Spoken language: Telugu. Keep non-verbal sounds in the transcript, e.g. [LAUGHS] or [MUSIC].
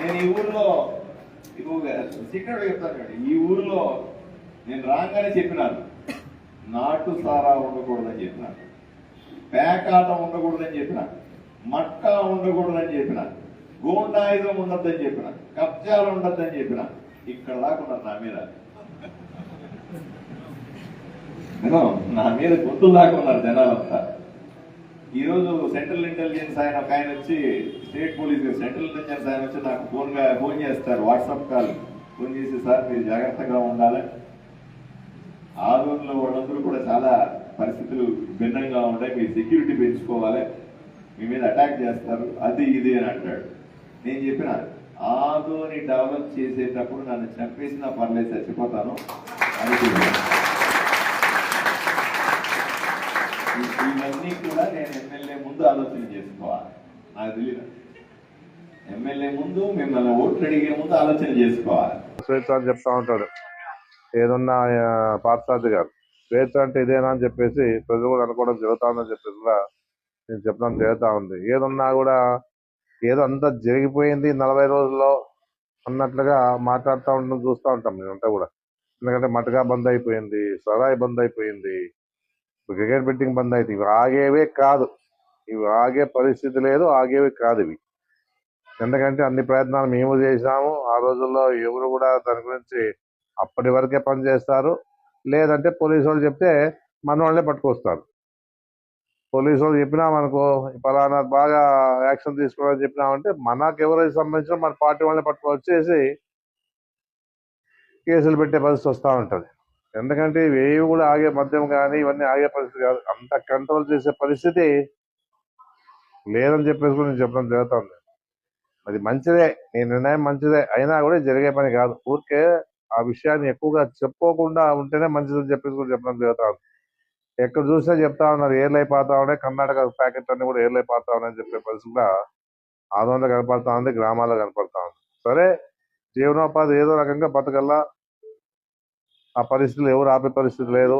నేను ఈ ఊర్లో సీక్రెట్ చెప్తాను ఈ ఊర్లో నేను రాగానే చెప్పినాను. నాటు సారా ఉండకూడదని చెప్పినాను. పేకాట ఉండకూడదని చెప్పిన మట్కా ఉండకూడదని చెప్పిన గోండాయుధం ఉండద్దని చెప్పిన కబ్జాలు ఉండద్దని చెప్పిన ఇక్కడ దాకా నా మీద. [LAUGHS] నా మీద గొంతులు దాకా ఉన్నారు జనాలంతా. ఈరోజు సెంట్రల్ ఇంటెలిజెన్స్ ఆయన ఒక ఆయన వచ్చి స్టేట్ పోలీస్ సెంట్రల్ ఇంటెలిజెన్స్ ఆయన వచ్చి నాకు ఫోన్ ఫోన్ చేస్తారు వాట్సాప్ కాల్. ఫోన్ చేసి సార్ మీరు జాగ్రత్తగా ఉండాలి. ఆదూరులో వాళ్ళందరూ కూడా చాలా పరిస్థితులు భిన్నంగా ఉంటాయి. మీరు సెక్యూరిటీ పెంచుకోవాలి. మీ మీద అటాక్ చేస్తారు. అది ఇది అని అంటాడు. నేను చెప్పిన ఆదోని డెవలప్ చేసేటప్పుడు నన్ను చంపేసినా పర్లేదు చచ్చిపోతాను. అని చెప్పాను. ఈ- ఇవన్నీ కూడా నేను ఎమ్మెల్యే ముందు ఆలోచన చేసుకోవాలి. నాకు తెలియదు ఎమ్మెల్యే ముందు మిమ్మల్ని ఓట్లు అడిగే ముందు ఆలోచన చేసుకోవాలి. స్వేచ్ఛ అని చెప్తా ఉంటాడు. ఏదన్నా ఆ, పార్థసారథి గారు స్వేచ్ఛ అంటే ఇదేనా అని చెప్పేసి ప్రజలు కూడా అనుకోవడం జరుగుతా ఉందని చెప్పేసి కూడా నేను చెప్పడం జరుగుతా ఉంది. ఏదన్నా కూడా ఏదో అంతా జరిగిపోయింది నలభై రోజుల్లో అన్నట్లుగా మాట్లాడుతూ ఉండడం చూస్తూ ఉంటాం మేమంతా కూడా. ఎందుకంటే మటగా బంద్ అయిపోయింది సరాయి బంద్ అయిపోయింది. క్రికెట్ బెట్టింగ్ బంద్ అయితే ఇవి ఆగేవే కాదు. ఇవి ఆగే పరిస్థితి లేదు ఆగేవి కాదు ఇవి. ఎందుకంటే అన్ని ప్రయత్నాలు మేము చేసినాము ఆ రోజుల్లో ఎవరు కూడా దాని గురించి అప్పటి వరకే పని చేస్తారు. లేదంటే పోలీసు వాళ్ళు చెప్తే మన వాళ్ళే పట్టుకొస్తారు. పోలీసు వాళ్ళు చెప్పినామనుకో ఫలానా బాగా యాక్షన్ తీసుకోవాలని చెప్పినామంటే మనకు ఎవరైతే సంబంధించిన మన పార్టీ వాళ్ళని పట్టుకొచ్చేసి కేసులు పెట్టే పరిస్థితి వస్తూ ఉంటుంది. ఎందుకంటే ఇవేవి కూడా ఆగే మద్యం కానీ ఇవన్నీ ఆగే పరిస్థితి కాదు. అంత కంట్రోల్ చేసే పరిస్థితి లేదని చెప్పేసి కూడా నేను చెప్పడం జరుగుతుంది. అది మంచిదే నీ నిర్ణయం మంచిదే అయినా కూడా జరిగే పని కాదు. ఊరికే ఆ విషయాన్ని ఎక్కువగా చెప్పుకోకుండా ఉంటేనే మంచిదని చెప్పేసి కూడా చెప్పడం జరుగుతుంది. ఎక్కడ చూసినా చెప్తా ఉన్నారు ఏర్లు అయిపోతా ఉన్నాయి కర్ణాటక ప్యాకెట్ అన్ని కూడా ఏర్లు అయిపోతా ఉన్నాయని చెప్పే పరిస్థితి కూడా ఆందోళన కనపడతా ఉంది గ్రామాల్లో కనపడతా ఉంది. సరే జీవనోపాధి ఏదో రకంగా బతకల్లా ఆ పరిస్థితులు ఎవరు ఆపే పరిస్థితి లేదు.